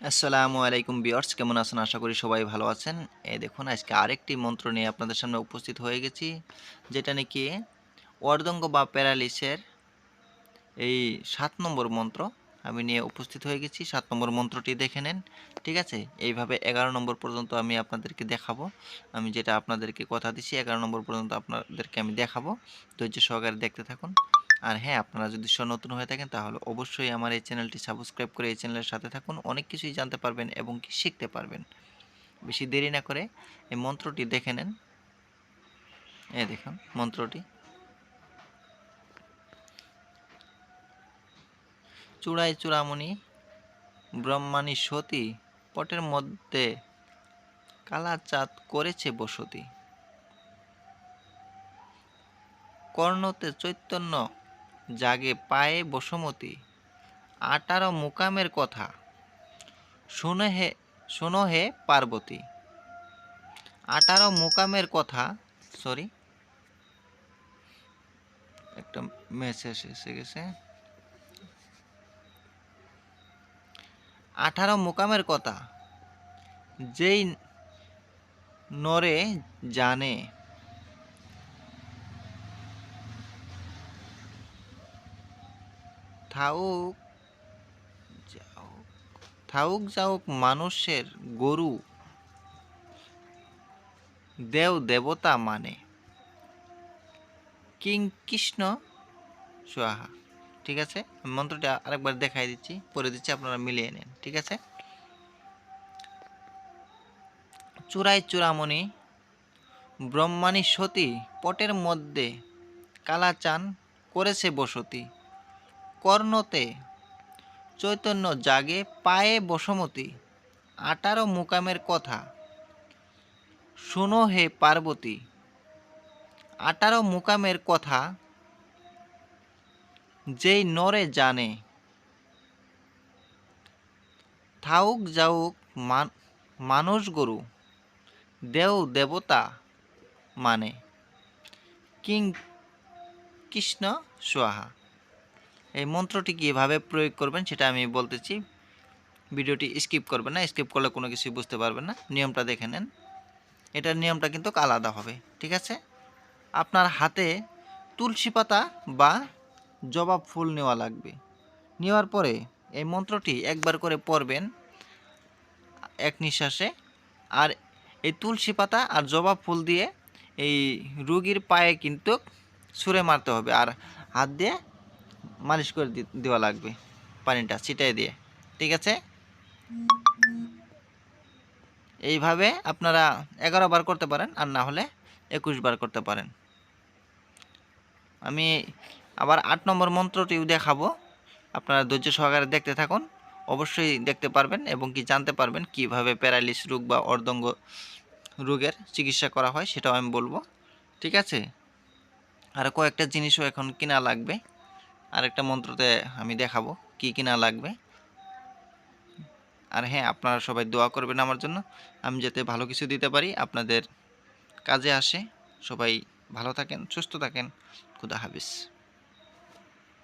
আসসালামু আলাইকুম বিয়ার্স কেমন আছেন? আশা করি সবাই ভালো আছেন। এই দেখুন, আজকে আরেকটি মন্ত্র নিয়ে আপনাদের সামনে উপস্থিত হয়ে গেছি, যেটা নাকি অর্ধঙ্গ বা প্যারালিসের এই সাত নম্বর মন্ত্র। আমি নিয়ে উপস্থিত হয়ে গেছি, সাত নম্বর মন্ত্রটি দেখে নেন, ঠিক আছে? এইভাবে এগারো নম্বর পর্যন্ত আমি আপনাদেরকে দেখাবো। আমি যেটা আপনাদেরকে কথা দিছি, এগারো নম্বর পর্যন্ত আপনাদেরকে আমি দেখাবো। ধৈর্য সহকারে দেখতে থাকুন। আর হ্যাঁ আপনারা যদি নতুন হয়ে থাকেন, তাহলে অবশ্যই আমার এই চ্যানেলটি সাবস্ক্রাইব করে এই চ্যানেলের সাথে থাকুন। অনেক কিছুই জানতে পারবেন এবং কি শিখতে পারবেন। বেশি দেরি না করে এই মন্ত্রটি দেখে নেন। এই দেখুন মন্ত্রটি। চূড়ায় চূড়ামণি, ব্রহ্মাণী সতী, পটের মধ্যে কালা চাঁদ করেছে বসতি। কর্ণতে চৈতন্য জাগে পায়ে বসমতি। আটারো মুকামের কথা। শোনো হে শোনো হে পার্বতী। আটারো মুকামের কথা সরি একটা মেসেজ এসে গেছে। আঠারো মুকামের কথা। যেই নরে জানে থাউক, যাউক থাউক যাউক মানুষের গরু দেও দেবতা মানে। কিং কৃষ্ণ সোহা, ঠিক আছে? মন্ত্রটা আরেকবার দেখাই দিচ্ছি, পরে দিচ্ছি, আপনারা মিলিয়ে নেন, ঠিক আছে? চূড়াই চূড়ামণি, ব্রহ্মাণী সতী, পটের মধ্যে কালাচান করেছে বসতি। কর্ণতে। চৈতন্য জাগে পায়ে বসমতি আটারো মুকামের কথা। শুনো হে পার্বতী আটারো মুকামের কথা যেই নরে জানে। থাউক যাউক মানুষ গরু, দেও দেবতা মানে। কিং কৃষ্ণ সোহা এই মন্ত্রটি কীভাবে প্রয়োগ করবেন সেটা আমি বলতেছি। ভিডিওটি স্কিপ করবেন না, স্কিপ করলে কোনো কিছুই বুঝতে পারবেন না। নিয়মটা দেখে নেন। এটার নিয়মটা কিন্তু আলাদা হবে, ঠিক আছে? আপনার হাতে তুলসী পাতা বা জবাব ফুল নেওয়া লাগবে। নেওয়ার পরে এই মন্ত্রটি একবার করে পড়বেন এক নিঃশ্বাসে। আর এই তুলসী পাতা আর জবা ফুল দিয়ে এই রুগীর পায়ে কিন্তু সুরে মারতে হবে আর হাত দিয়ে মালিশ করে দেওয়া লাগবে পানিটা ছিটাই দিয়ে। ঠিক আছে? এইভাবে আপনারা এগারো বার করতে পারেন, আর না হলে একুশ বার করতে পারেন। আমি আবার আট নম্বর মন্ত্রটিও দেখাবো। আপনারা ধৈর্য সহকারে দেখতে থাকুন। অবশ্যই দেখতে পারবেন এবং কি জানতে পারবেন, কীভাবে প্যারালিস রোগ বা অর্ধঙ্গ রোগের চিকিৎসা করা হয় সেটাও আমি বলব। ঠিক আছে? আর কয়েকটা জিনিসও এখন কিনা লাগবে। আরেকটা মন্ত্রতে আমি দেখাবো কি না লাগবে। আর হ্যাঁ আপনারা সবাই দোয়া করবেন আমার জন্য। আমি যাতে ভালো কিছু দিতে পারি, আপনাদের কাজে আসে। সবাই ভালো থাকেন, সুস্থ থাকেন। খুদা হাফিজ।